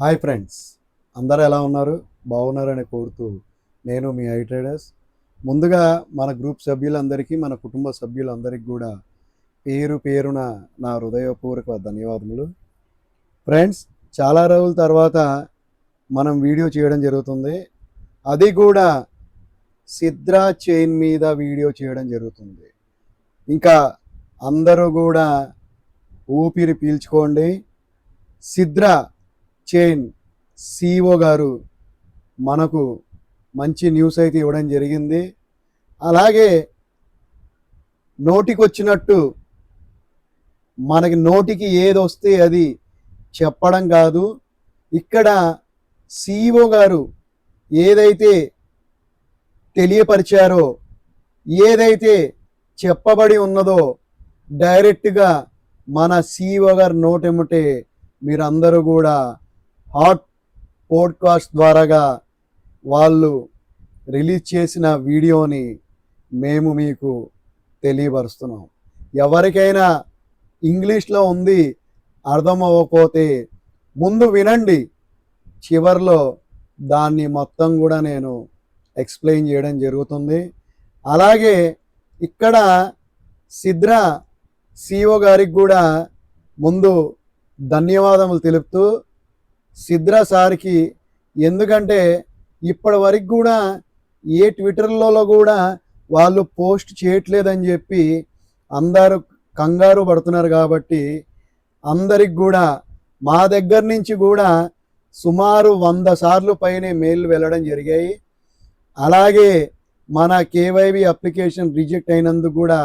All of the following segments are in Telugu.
హాయ్ ఫ్రెండ్స్ అందరూ ఎలా ఉన్నారు? బాగున్నారని కోరుతూ నేను మీ ఐ ట్రేడర్స్ ముందుగా మన గ్రూప్ సభ్యులందరికీ మన కుటుంబ సభ్యులందరికీ కూడా పేరు పేరున నా హృదయపూర్వక ధన్యవాదములు. ఫ్రెండ్స్ చాలా రోజుల తర్వాత మనం వీడియో చేయడం జరుగుతుంది. అది కూడా సిద్రా చైన్ మీద వీడియో చేయడం జరుగుతుంది. ఇంకా అందరూ కూడా ఊపిరి పీల్చుకోండి. సిద్రా చైన్ సిఇఓ గారు మనకు మంచి న్యూస్ అయితే ఇవ్వడం జరిగింది. అలాగే నోటికొచ్చినట్టు మనకి నోటికి ఏది వస్తే అది చెప్పడం కాదు. ఇక్కడ సిఇఓ గారు ఏదైతే తెలియపరిచారో ఏదైతే చెప్పబడి ఉన్నదో డైరెక్ట్గా మన సిఇఓ గారు నోటెమ్మటే మీరందరూ కూడా హాట్ పోడ్కాస్ట్ ద్వారాగా వాళ్ళు రిలీజ్ చేసిన వీడియోని మేము మీకు తెలియపరుస్తున్నాం. ఎవరికైనా ఇంగ్లీష్లో ఉంది అర్థం అవ్వకపోతే ముందు వినండి. చివర్లో దాన్ని మొత్తం కూడా నేను ఎక్స్ప్లెయిన్ చేయడం జరుగుతుంది. అలాగే ఇక్కడ సిద్రా సిఓ గారికి కూడా ముందు ధన్యవాదములు తెలుపుతూ సిద్రా సార్కి ఎందుకంటే ఇప్పటి వరకు కూడా ఏ ట్విట్టర్లలో కూడా వాళ్ళు పోస్ట్ చేయట్లేదని చెప్పి అందరూ కంగారు పడుతున్నారు కాబట్టి అందరికి కూడా మా దగ్గర నుంచి కూడా సుమారు వంద సార్లు పైనే మెయిల్ వెళ్ళడం జరిగాయి. అలాగే మన కేవైవి అప్లికేషన్ రిజెక్ట్ అయినందుకు కూడా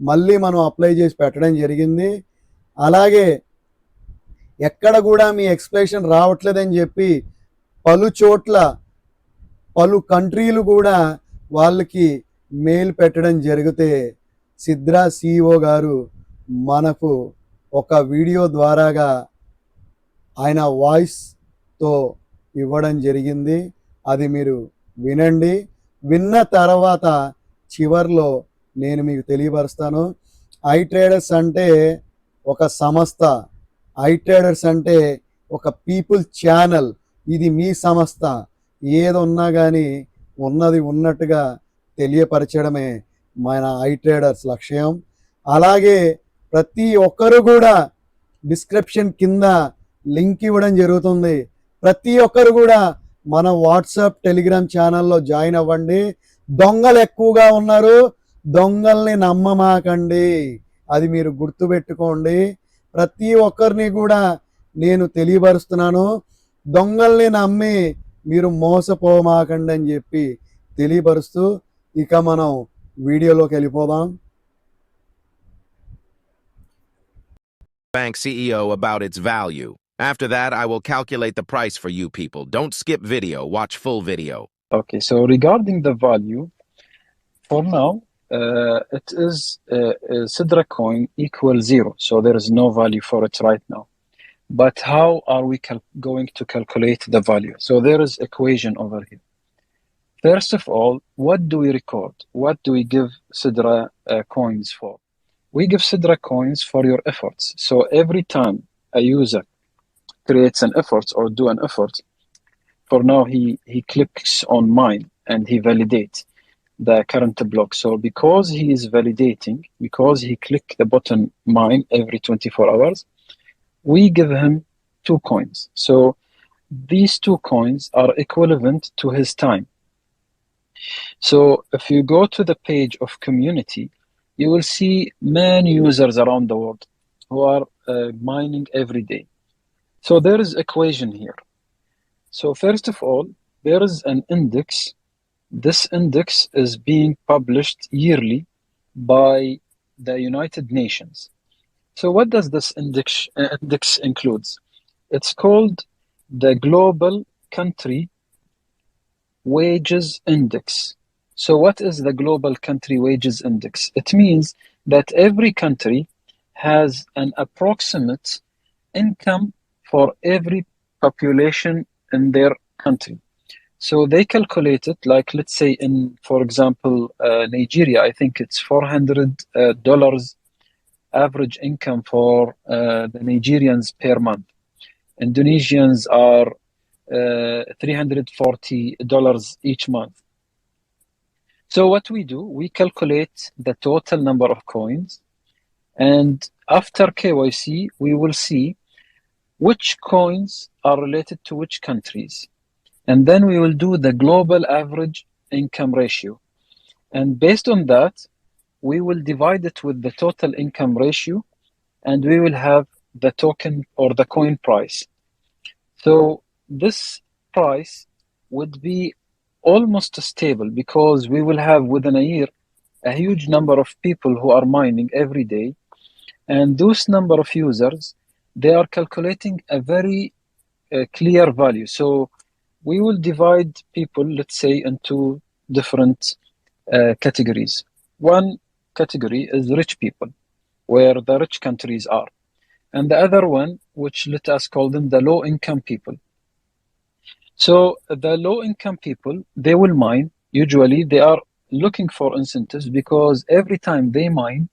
మళ్ళీ మనం అప్లై చేసి పెట్టడం జరిగింది. అలాగే ఎక్కడ కూడా మీ ఎక్స్ప్రెషన్ రావట్లేదని చెప్పి పలు చోట్ల పలు కంట్రీలు కూడా వాళ్ళకి మెయిల్ పెట్టడం జరిగితే సిద్రా సిఇఓ గారు మనకు ఒక వీడియో ద్వారాగా ఆయన వాయిస్తో ఇవ్వడం జరిగింది. అది మీరు వినండి. విన్న తర్వాత చివర్లో నేను మీకు తెలియపరుస్తాను. ఐ ట్రేడర్స్ అంటే ఒక సంస్థ. ఐ ట్రేడర్స్ అంటే ఒక పీపుల్ ఛానల్. ఇది మీ సంస్థ. ఏది ఉన్నా కానీ ఉన్నది ఉన్నట్టుగా తెలియపరచడమే మన ఐ ట్రేడర్స్ లక్ష్యం. అలాగే ప్రతి ఒక్కరు కూడా డిస్క్రిప్షన్ కింద లింక్ ఇవ్వడం జరుగుతుంది. ప్రతి ఒక్కరు కూడా మన వాట్సాప్ టెలిగ్రామ్ ఛానల్లో జాయిన్ అవ్వండి. దొంగలు ఎక్కువగా ఉన్నారు. దొంగల్ని నమ్మమాకండి. అది మీరు గుర్తుపెట్టుకోండి. ప్రతి ఒక్కరిని కూడా నేను తెలియపరుస్తున్నాను దొంగల్ని నమ్మి మీరు మోసపోమాకండి అని చెప్పి తెలియపరుస్తూ ఇక మనం వీడియోలోకి వెళ్ళిపోదాం Bank CEO about its value. After that, I will calculate the price for you people. Don't skip video, watch full video. Okay, so regarding the value, for now, uh, it is uh, uh, Sidra coin equal zero, so there is no value for it right now. But how are we going to calculate the value? So there is equation over here. First of all, what do we record? What do we give Sidra uh, coins for? We give Sidra coins for your efforts. So every time a user creates an effort or do an effort, for now he, he clicks on mine and he validates the current block. So because he is validating, because he click the button mine every 24 hours, we give him two coins. So these two coins are equivalent to his time. So if you go to the page of community, you will see many users around the world who are uh, mining every day. So there is equation here. So first of all, there is an index. This index is being published yearly by the United Nations. So what does this index uh, index includes? It's called the Global Country Wages Index. So what is the Global Country Wages Index? It means that every country has an approximate income for every population in their country. So they calculate it like, let's say, in, for example, uh, Nigeria, I think it's $400 uh, average income for uh, the Nigerians per month. Indonesians are uh, $340 each month. So what we do, we calculate the total number of coins, and after KYC, we will see which coins are related to which countries, and then we will do the global average income ratio, and based on that, we will divide it with the total income ratio, and we will have the token or the coin price. So this price would be almost stable because we will have within a year a huge number of people who are mining every day. And those number of users they are calculating a very uh, clear value. So we will divide people let's say into different uh, categories one category is rich people where the rich countries are and the other one which let us call them the low income people so the low income people, they will mine. Usually they are looking for incentives because every time they mine,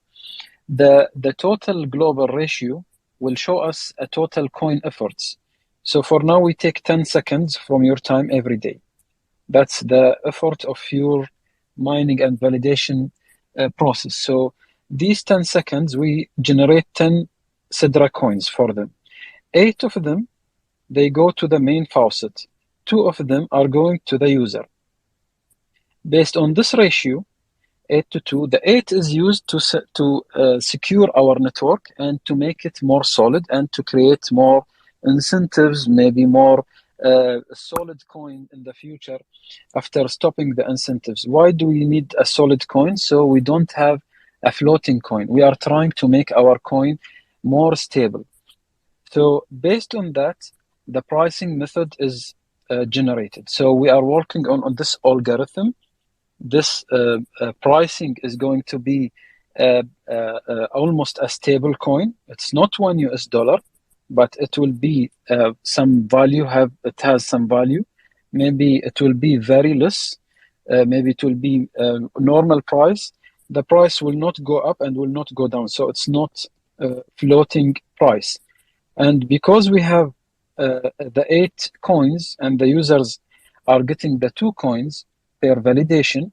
the, the total global ratio will show us a total coin efforts. So for now, we take 10 seconds from your time every day. That's the effort of your mining and validation uh, process. So these 10 seconds, we generate 10 Sidra coins for them. Eight of them, they go to the main faucet two of them are going to the user. Based on this ratio, 8 to 2, the 8 is used to, to uh, secure our network and to make it more solid and to create more incentives, maybe more uh, solid coin in the future after stopping the incentives. Why do we need a solid coin? So we don't have a floating coin. We are trying to make our coin more stable. So based on that, the pricing method is uh, generated. So we are working on, on this algorithm. This uh, uh, pricing is going to be uh, uh, almost a stable coin. It's not one US dollar, but it will be uh, some value. Have it has some value. Maybe it will be very less. Uh, maybe it will be uh, normal price. The price will not go up and will not go down. So it's not floating price. And because we have uh, the eight coins and the users are getting the two coins per validation,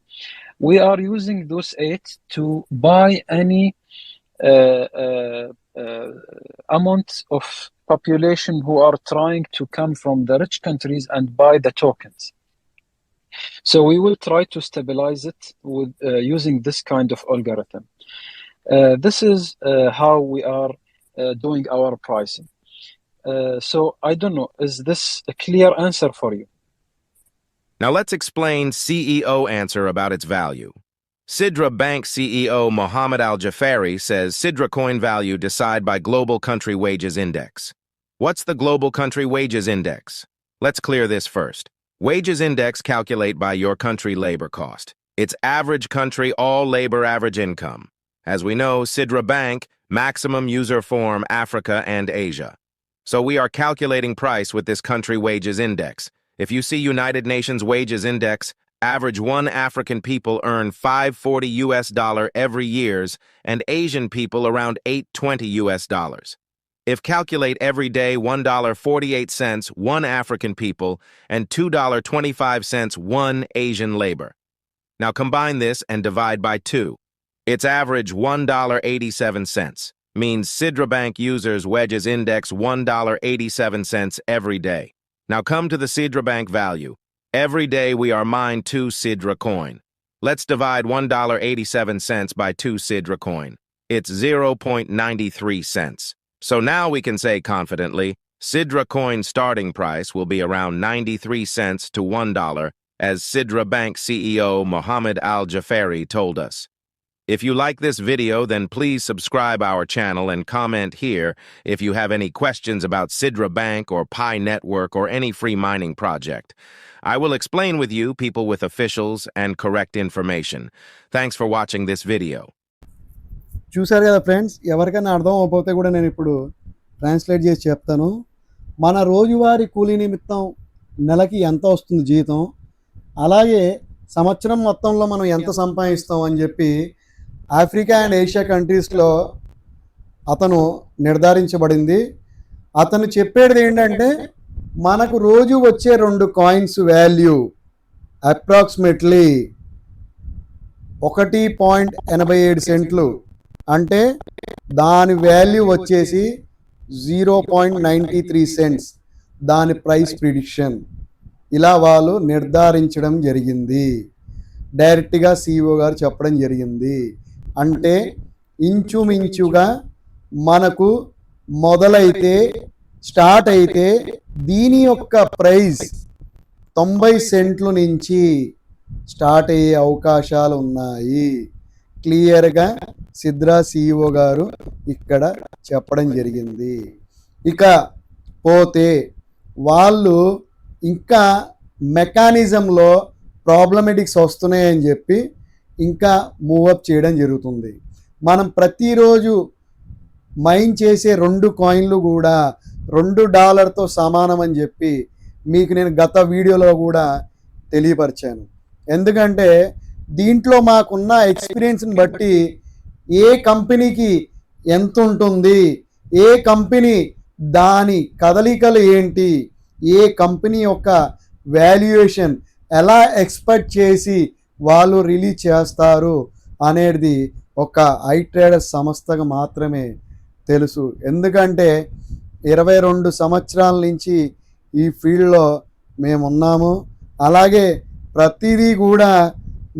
we are using those eight to buy any uh, uh, amount of population who are trying to come from the rich countries and buy the tokens. So we will try to stabilize it with uh, using this kind of algorithm. Uh, this is uh, how we are uh, doing our pricing. Uh, so I don't know. Is this a clear answer for you? Now let's explain CEO answer about its value. Sidra Bank CEO Mohammed Al Jafari says Sidra coin value decide by Global Country Wages Index. What's the Global Country Wages Index? Let's clear this first. Wages Index calculate by your country labor cost. It's average country all labor average income. As we know, Sidra Bank, maximum user form Africa and Asia. So we are calculating price with this country wages index. If you see United Nations wages index, average one African people earn 540 US dollar every years and Asian people around 820 US dollars. If calculate every day $1.48 one African people and $2.25 one Asian labor. Now combine this and divide by 2. It's average $1.87 means Sidra Bank users wedges index $1.87 every day. Now come to the Sidra Bank value. Every day we are mined 2 Sidra coin. Let's divide $1.87 by 2 Sidra coin. It's 0.93 cents. So now we can say confidently, Sidra coin starting price will be around 93 cents to $1, as Sidra Bank CEO Mohammed Al Jafari told us. If you like this video, then please subscribe our channel and comment here if you have any questions about Sidra Bank or Pi Network or any free mining project. I will explain with you people with officials and correct information. Thanks for watching this video. చూశారు కదా ఫ్రెండ్స్ ఎవరికైనా అర్థం అవ్వకపోతే కూడా నేను ఇప్పుడు ట్రాన్స్లేట్ చేసి చెప్తాను మన రోజువారీ కూలీ నిమిత్తం నెలకి ఎంత వస్తుంది జీతం అలాగే సంవత్సరం మొత్తంలో మనం ఎంత సంపాదిస్తాం అని చెప్పి ఆఫ్రికా అండ్ ఏషియా కంట్రీస్లో అతను నిర్ధారించబడింది. అతను చెప్పేది ఏంటంటే మనకు రోజు వచ్చే రెండు కాయిన్స్ వాల్యూ అప్రాక్సిమేట్లీ ఒకటి పాయింట్ ఎనభై ఏడు సెంట్లు. అంటే దాని వాల్యూ వచ్చేసి zero point ninety three cents. దాని ప్రైస్ ప్రిడిక్షన్. ఇలా వాళ్ళు నిర్ధారించడం జరిగింది. డైరెక్ట్గా సిఇఓ గారు చెప్పడం జరిగింది. అంటే ఇంచుమించుగా మనకు మొదలైతే స్టార్ట్ అయితే దీని యొక్క ప్రైస్ తొంభై సెంట్లు నుంచి స్టార్ట్ అయ్యే అవకాశాలు ఉన్నాయి. క్లియర్గా సిద్రా సిఇఓ గారు ఇక్కడ చెప్పడం జరిగింది. ఇక పోతే వాళ్ళు ఇంకా మెకానిజంలో ప్రాబ్లమెటిక్స్ వస్తున్నాయని చెప్పి ఇంకా మూవప్ చేయడం జరుగుతుంది. మనం ప్రతిరోజు మైన్ చేసే రెండు కాయిన్లు కూడా రెండు డాలర్తో సమానం అని చెప్పి మీకు నేను గత వీడియోలో కూడా తెలియపరిచాను. ఎందుకంటే దీంట్లో మాకున్న ఎక్స్పీరియన్స్ని బట్టి ఏ కంపెనీకి ఎంత ఉంటుంది ఏ కంపెనీ దాని కదలికలు ఏంటి ఏ కంపెనీ యొక్క వాల్యుయేషన్ ఎలా ఎక్స్పెక్ట్ చేసి వాళ్ళు రిలీజ్ చేస్తారు అనేది ఒక ఐ ట్రేడర్ సంస్థకు మాత్రమే తెలుసు. ఎందుకంటే ఇరవై రెండు సంవత్సరాల నుంచి ఈ ఫీల్డ్లో మేము ఉన్నాము. అలాగే ప్రతిదీ కూడా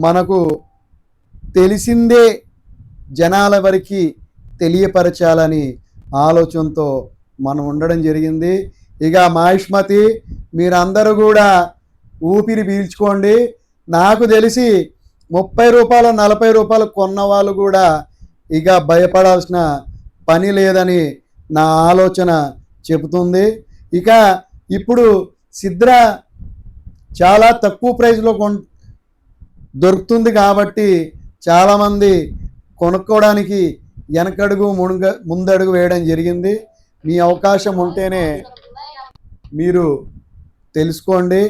మనకు తెలిసిందే జనాల వరకు తెలియపరచాలని ఆలోచనతో మనం ఉండడం జరిగింది. ఇక మహిష్మతి మీరందరూ కూడా ఊపిరి పీల్చుకోండి. నాకు తెలిసి ముప్పై రూపాయలు నలభై రూపాయలు కొన్న వాళ్ళు కూడా ఇక భయపడాల్సిన పని లేదని నా ఆలోచన చెబుతుంది. ఇక ఇప్పుడు సిద్ర చాలా తక్కువ ప్రైస్లో కొన్ దొరుకుతుంది కాబట్టి చాలామంది కొనుక్కోవడానికి వెనకడుగు మునుగ ముందడుగు వేయడం జరిగింది. మీ అవకాశం ఉంటేనే మీరు తెలుసుకోండి.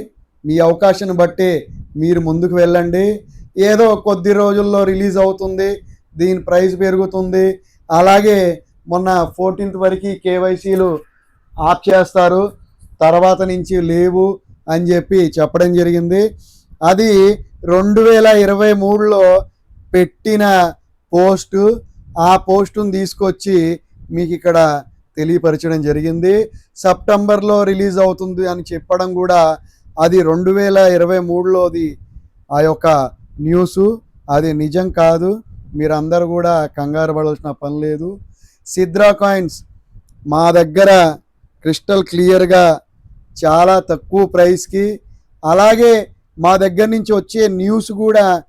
మీ అవకాశాన్ని బట్టి మీరు ముందుకు వెళ్ళండి. ఏదో కొద్ది రోజుల్లో రిలీజ్ అవుతుంది. దీని ప్రైస్ పెరుగుతుంది. అలాగే మొన్న ఫోర్టీన్త్ వరకు కేవైసీలు ఆఫ్ చేస్తారు. తర్వాత నుంచి లేవు అని చెప్పి చెప్పడం జరిగింది. అది రెండు వేల ఇరవై మూడులో పెట్టిన పోస్టు. ఆ పోస్టును తీసుకొచ్చి మీకు ఇక్కడ తెలియపరచడం జరిగింది. సెప్టెంబర్లో రిలీజ్ అవుతుంది అని చెప్పడం కూడా అది రెండు వేల ఇరవై మూడులోది ఆ యొక్క న్యూస్. అది నిజం కాదు. మీరందరూ కూడా కంగారు పడాల్సిన పని లేదు. సిద్రా కాయిన్స్ మా దగ్గర క్రిస్టల్ క్లియర్గా చాలా తక్కువ ప్రైస్కి అలాగే మా దగ్గర నుంచి వచ్చే న్యూస్ కూడా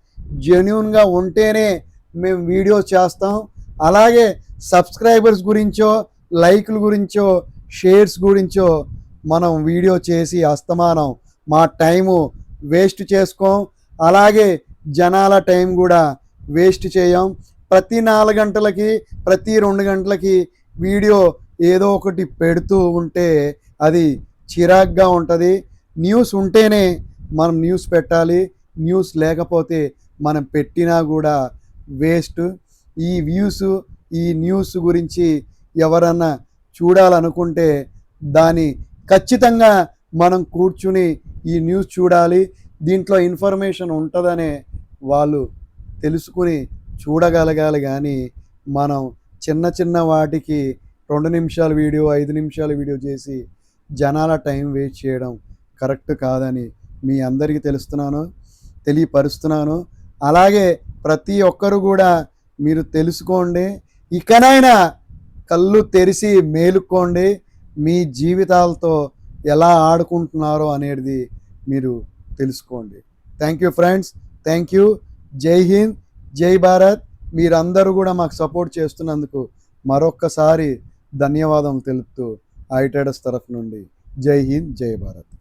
జెన్యున్గా ఉంటేనే మేము వీడియోస్ చేస్తాం. అలాగే సబ్స్క్రైబర్స్ గురించో లైక్ల గురించో షేర్స్ గురించో మనం వీడియో చేసి అస్తమానం మా టైము వేస్ట్ చేసుకోం. అలాగే జనాల టైం కూడా వేస్ట్ చేయం. ప్రతి నాలుగు గంటలకి ప్రతి రెండు గంటలకి వీడియో ఏదో ఒకటి పెడుతూ ఉంటే అది చిరాగ్గా ఉంటుంది. న్యూస్ ఉంటేనే మనం న్యూస్ పెట్టాలి. న్యూస్ లేకపోతే మనం పెట్టినా కూడా వేస్ట్. ఈ వ్యూస్ ఈ న్యూస్ గురించి ఎవరన్నా చూడాలనుకుంటే దాని ఖచ్చితంగా మనం కూర్చుని ఈ న్యూస్ చూడాలి దీంట్లో ఇన్ఫర్మేషన్ ఉంటుందనే వాళ్ళు తెలుసుకుని చూడగలగాలి కానీ మనం చిన్న చిన్న వాటికి రెండు నిమిషాల వీడియో ఐదు నిమిషాల వీడియో చేసి జనాల టైం వేస్ట్ చేయడం కరెక్ట్ కాదని మీ అందరికీ తెలుస్తున్నాను తెలియపరుస్తున్నాను. అలాగే ప్రతి ఒక్కరు కూడా మీరు తెలుసుకోండి ఇకనైనా కళ్ళు తెరిచి మేలుకోండి మీ జీవితాలతో ఎలా ఆడుకుంటున్నారో అనేది మీరు తెలుసుకోండి. Thank you friends thank you జై హింద్ జై భారత్ మీరందరూ కూడా మాకు సపోర్ట్ చేస్తున్నందుకు మరొక్కసారి ధన్యవాదం తెలుపుతూ ఐటెడస్ తరఫు నుండి. జై హింద్ జై భారత్